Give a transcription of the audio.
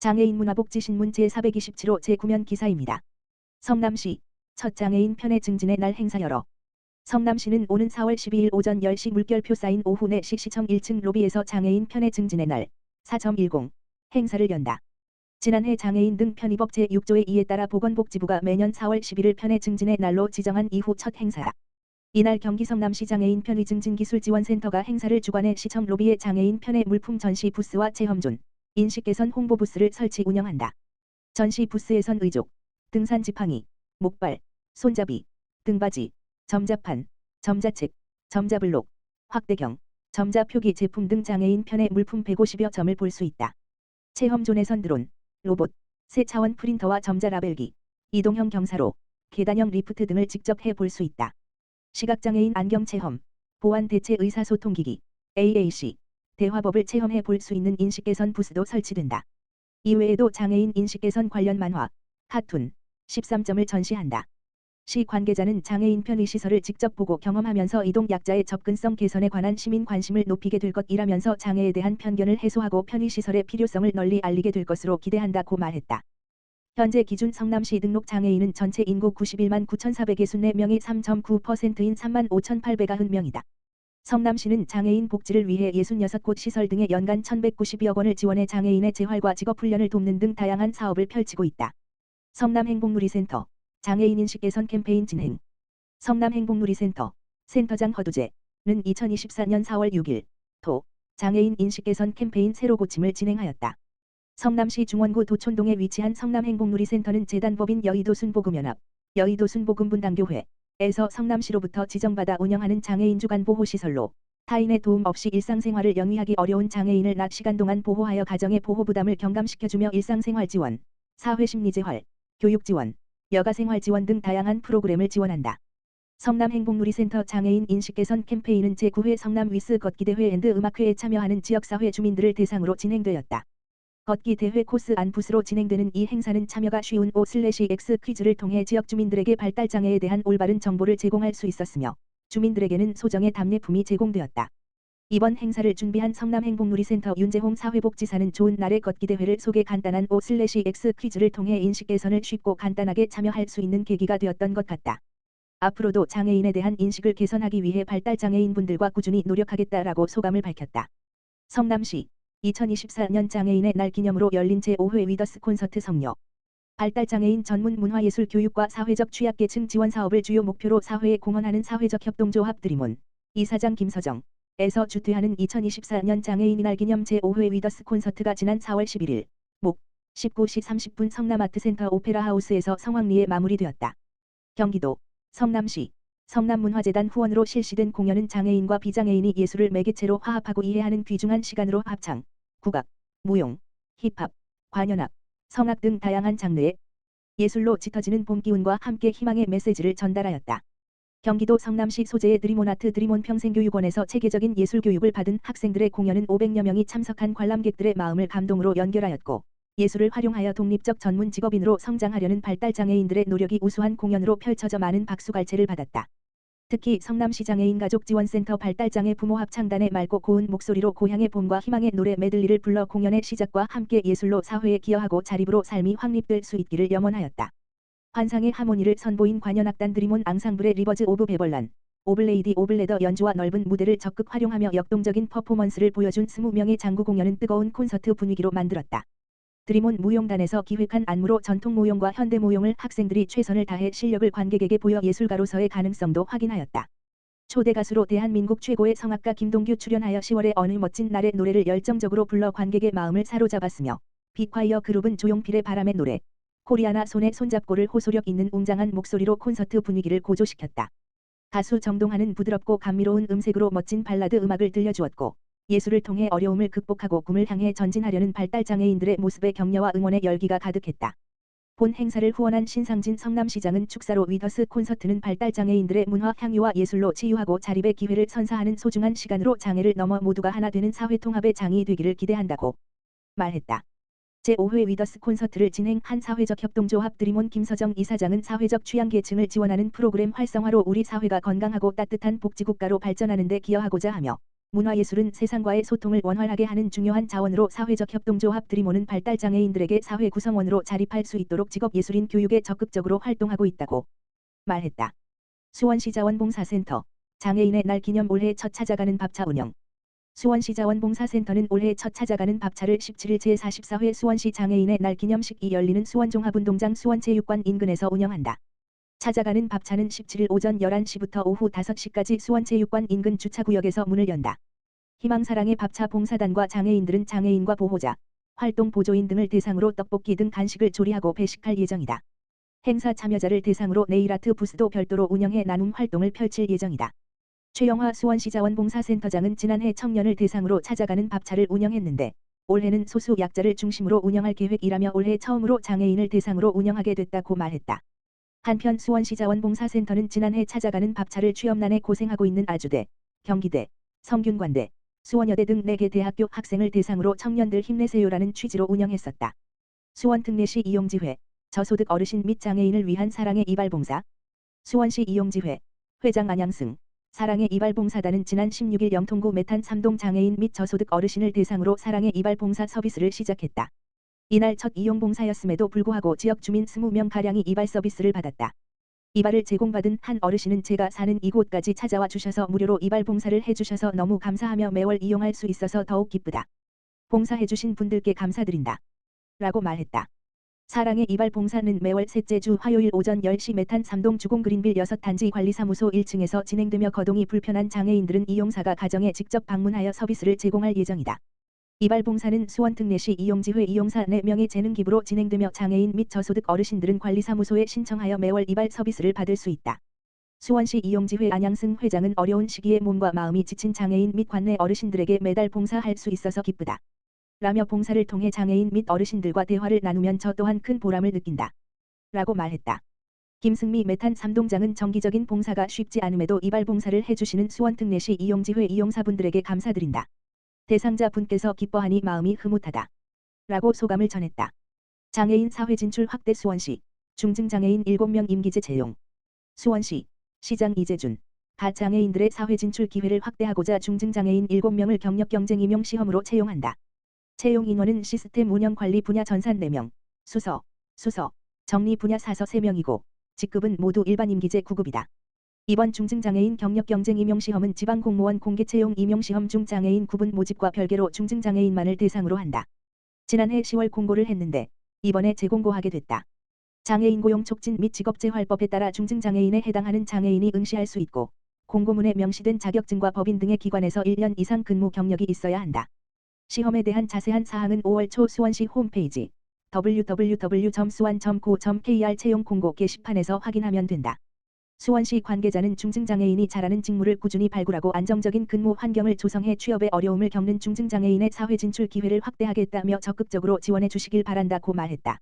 장애인 문화복지신문 제427호 제9면 기사입니다. 성남시 첫 장애인 편의 증진의 날 행사 열어 성남시는 오는 4월 12일 오전 10시 물결표 쌓인 오후 4시 시청 1층 로비에서 장애인 편의 증진의 날 4.10 행사를 연다. 지난해 장애인 등 편의법 제6조의 이에 따라 보건복지부가 매년 4월 11일 편의 증진의 날로 지정한 이후 첫 행사다. 이날 경기 성남시 장애인 편의 증진 기술 지원센터가 행사를 주관해 시청 로비에 장애인 편의 물품 전시 부스와 체험존, 인식 개선 홍보 부스를 설치 운영한다. 전시 부스에선 의족, 등산 지팡이, 목발, 손잡이, 등받이, 점자판, 점자책, 점자블록, 확대경, 점자표기 제품 등 장애인 편의 물품 150여 점을 볼 수 있다. 체험존에선 드론, 로봇, 세 차원 프린터와 점자 라벨기, 이동형 경사로, 계단형 리프트 등을 직접 해볼 수 있다. 시각장애인 안경 체험, 보안 대체 의사소통기기, AAC, 대화법을 체험해 볼 수 있는 인식 개선 부스도 설치된다. 이외에도 장애인 인식 개선 관련 만화, 카툰, 13점을 전시한다. 시 관계자는 장애인 편의 시설을 직접 보고 경험하면서 이동 약자의 접근성 개선에 관한 시민 관심을 높이게 될 것이라면서 장애에 대한 편견을 해소하고 편의 시설의 필요성을 널리 알리게 될 것으로 기대한다고 말했다. 현재 기준 성남시 등록 장애인은 전체 인구 91만 9,464명이 3.9%인 3만 5,890명이다. 성남시는 장애인 복지를 위해 66곳 시설 등에 연간 1,190여 원을 지원해 장애인의 재활과 직업훈련을 돕는 등 다양한 사업을 펼치고 있다. 성남행복누리센터 장애인 인식 개선 캠페인 진행 성남행복누리센터 센터장 허두재는 2024년 4월 6일 도 장애인 인식 개선 캠페인 새로 고침을 진행하였다. 성남시 중원구 도촌동에 위치한 성남행복누리센터는 재단법인 여의도 순복음연합, 여의도 순복음분당교회 에서 성남시로부터 지정받아 운영하는 장애인 주간 보호시설로 타인의 도움 없이 일상생활을 영위하기 어려운 장애인을 낮 시간 동안 보호하여 가정의 보호 부담을 경감시켜주며 일상생활 지원, 사회심리 재활, 교육 지원, 여가생활 지원 등 다양한 프로그램을 지원한다. 성남행복누리센터 장애인 인식 개선 캠페인은 제9회 성남 위스 걷기대회 앤드 음악회에 참여하는 지역사회 주민들을 대상으로 진행되었다. 걷기 대회 코스 안 부스로 진행되는 이 행사는 참여가 쉬운 O/X 퀴즈를 통해 지역 주민들에게 발달 장애에 대한 올바른 정보를 제공할 수 있었으며 주민들에게는 소정의 답례품이 제공되었다. 이번 행사를 준비한 성남행복누리센터 윤재홍 사회복지사는 좋은 날의 걷기 대회를 속에 간단한 O/X 퀴즈를 통해 인식 개선을 쉽고 간단하게 참여할 수 있는 계기가 되었던 것 같다. 앞으로도 장애인에 대한 인식을 개선하기 위해 발달 장애인분들과 꾸준히 노력하겠다라고 소감을 밝혔다. 성남시 2024년 장애인의 날 기념으로 열린 제5회 위더스 콘서트 성녀 발달장애인 전문 문화예술 교육과 사회적 취약계층 지원 사업을 주요 목표로 사회에 공헌하는 사회적 협동조합 드리몬 이사장 김서정 에서 주최하는 2024년 장애인의 날 기념 제5회 위더스 콘서트가 지난 4월 11일 목 19시 30분 성남아트센터 오페라 하우스에서 성황리에 마무리되었다. 경기도 성남시 성남문화재단 후원으로 실시된 공연은 장애인과 비장애인이 예술을 매개체로 화합하고 이해하는 귀중한 시간으로 합창, 국악, 무용, 힙합, 관현악, 성악 등 다양한 장르의 예술로 짙어지는 봄 기운과 함께 희망의 메시지를 전달하였다. 경기도 성남시 소재의 드리몬아트 드리몬 평생교육원에서 체계적인 예술 교육을 받은 학생들의 공연은 500여 명이 참석한 관람객들의 마음을 감동으로 연결하였고 예술을 활용하여 독립적 전문 직업인으로 성장하려는 발달장애인들의 노력이 우수한 공연으로 펼쳐져 많은 박수갈채를 받았다. 특히 성남시 장애인 가족 지원센터 발달장애 부모 합 창단의 맑고 고운 목소리로 고향의 봄과 희망의 노래 메들리를 불러 공연의 시작과 함께 예술로 사회에 기여하고 자립으로 삶이 확립될 수 있기를 염원하였다. 환상의 하모니를 선보인 관현악단 드리몬 앙상블의 리버즈 오브 베벌란, 오블레이디 오블레더 연주와 넓은 무대를 적극 활용하며 역동적인 퍼포먼스를 보여준 20명의 장구 공연은 뜨거운 콘서트 분위기로 만들었다. 드리몬 무용단에서 기획한 안무로 전통 무용과 현대 무용을 학생들이 최선을 다해 실력을 관객에게 보여 예술가로서의 가능성도 확인하였다. 초대 가수로 대한민국 최고의 성악가 김동규 출연하여 10월의 어느 멋진 날의 노래를 열정적으로 불러 관객의 마음을 사로잡았으며 비콰이어 그룹은 조용필의 바람의 노래 코리아나 손에 손잡고를 호소력 있는 웅장한 목소리로 콘서트 분위기를 고조시켰다. 가수 정동하는 부드럽고 감미로운 음색으로 멋진 발라드 음악을 들려주었고 예술을 통해 어려움을 극복하고 꿈을 향해 전진하려는 발달장애인들의 모습에 격려와 응원의 열기가 가득했다. 본 행사를 후원한 신상진 성남시장은 축사로 위더스 콘서트는 발달장애인들의 문화 향유와 예술로 치유하고 자립의 기회를 선사하는 소중한 시간으로 장애를 넘어 모두가 하나 되는 사회통합의 장이 되기를 기대한다고 말했다. 제5회 위더스 콘서트를 진행한 사회적 협동조합 드리몬 김서정 이사장은 사회적 취약계층을 지원하는 프로그램 활성화로 우리 사회가 건강하고 따뜻한 복지국가로 발전하는 데 기여하고자 하며 문화예술은 세상과의 소통을 원활하게 하는 중요한 자원으로 사회적 협동조합 드리모는 발달장애인들에게 사회 구성원으로 자립할 수 있도록 직업예술인 교육에 적극적으로 활동하고 있다고 말했다. 수원시 자원봉사센터 장애인의 날 기념 올해 첫 찾아가는 밥차 운영 수원시 자원봉사센터는 올해 첫 찾아가는 밥차를 17일 제44회 수원시 장애인의 날 기념식이 열리는 수원종합운동장 수원체육관 인근에서 운영한다. 찾아가는 밥차는 17일 오전 11시부터 오후 5시까지 수원체육관 인근 주차구역에서 문을 연다. 희망사랑의 밥차 봉사단과 장애인들은 장애인과 보호자, 활동 보조인 등을 대상으로 떡볶이 등 간식을 조리하고 배식할 예정이다. 행사 참여자를 대상으로 네일아트 부스도 별도로 운영해 나눔 활동을 펼칠 예정이다. 최영화 수원시 자원봉사센터장은 지난해 청년을 대상으로 찾아가는 밥차를 운영했는데 올해는 소수 약자를 중심으로 운영할 계획이라며 올해 처음으로 장애인을 대상으로 운영하게 됐다고 말했다. 한편 수원시 자원봉사센터는 지난해 찾아가는 밥차를 취업난에 고생하고 있는 아주대, 경기대, 성균관대, 수원여대 등 4개 대학교 학생을 대상으로 청년들 힘내세요라는 취지로 운영했었다. 수원 특례시 이용지회, 저소득 어르신 및 장애인을 위한 사랑의 이발봉사, 수원시 이용지회, 회장 안양승, 사랑의 이발봉사단은 지난 16일 영통구 메탄 3동 장애인 및 저소득 어르신을 대상으로 사랑의 이발봉사 서비스를 시작했다. 이날 첫 이용 봉사였음에도 불구하고 지역 주민 20명가량이 이발 서비스를 받았다. 이발을 제공받은 한 어르신은 제가 사는 이곳까지 찾아와 주셔서 무료로 이발 봉사를 해주셔서 너무 감사하며 매월 이용할 수 있어서 더욱 기쁘다. 봉사해주신 분들께 감사드린다. 라고 말했다. 사랑의 이발 봉사는 매월 셋째 주 화요일 오전 10시 메탄 3동 주공 그린빌 6단지 관리사무소 1층에서 진행되며 거동이 불편한 장애인들은 이용사가 가정에 직접 방문하여 서비스를 제공할 예정이다. 이발 봉사는 수원특례시 이용지회 이용사 4명의 재능 기부로 진행되며 장애인 및 저소득 어르신들은 관리사무소에 신청하여 매월 이발 서비스를 받을 수 있다. 수원시 이용지회 안양승 회장은 어려운 시기에 몸과 마음이 지친 장애인 및 관내 어르신들에게 매달 봉사할 수 있어서 기쁘다. 라며 봉사를 통해 장애인 및 어르신들과 대화를 나누면 저 또한 큰 보람을 느낀다. 라고 말했다. 김승미 메탄 3동장은 정기적인 봉사가 쉽지 않음에도 이발 봉사를 해주시는 수원특례시 이용지회 이용사분들에게 감사드린다. 대상자 분께서 기뻐하니 마음이 흐뭇하다. 라고 소감을 전했다. 장애인 사회 진출 확대 수원시 중증장애인 7명 임기제 채용 수원시 시장 이재준 가장애인들의 사회 진출 기회를 확대하고자 중증장애인 7명을 경력 경쟁 임용 시험으로 채용한다. 채용 인원은 시스템 운영 관리 분야 전산 4명, 수서, 수서, 정리 분야 사서 3명이고 직급은 모두 일반 임기제 9급이다. 이번 중증장애인 경력 경쟁 임용시험은 지방공무원 공개채용 임용시험 중 장애인 구분 모집과 별개로 중증장애인만을 대상으로 한다. 지난해 10월 공고를 했는데 이번에 재공고하게 됐다. 장애인 고용 촉진 및 직업재활법에 따라 중증장애인에 해당하는 장애인이 응시할 수 있고 공고문에 명시된 자격증과 법인 등의 기관에서 1년 이상 근무 경력이 있어야 한다. 시험에 대한 자세한 사항은 5월 초 수원시 홈페이지 www.suwan.co.kr 채용 공고 게시판에서 확인하면 된다. 수원시 관계자는 중증장애인이 잘하는 직무를 꾸준히 발굴하고 안정적인 근무 환경을 조성해 취업에 어려움을 겪는 중증장애인의 사회 진출 기회를 확대하겠다며 적극적으로 지원해 주시길 바란다고 말했다.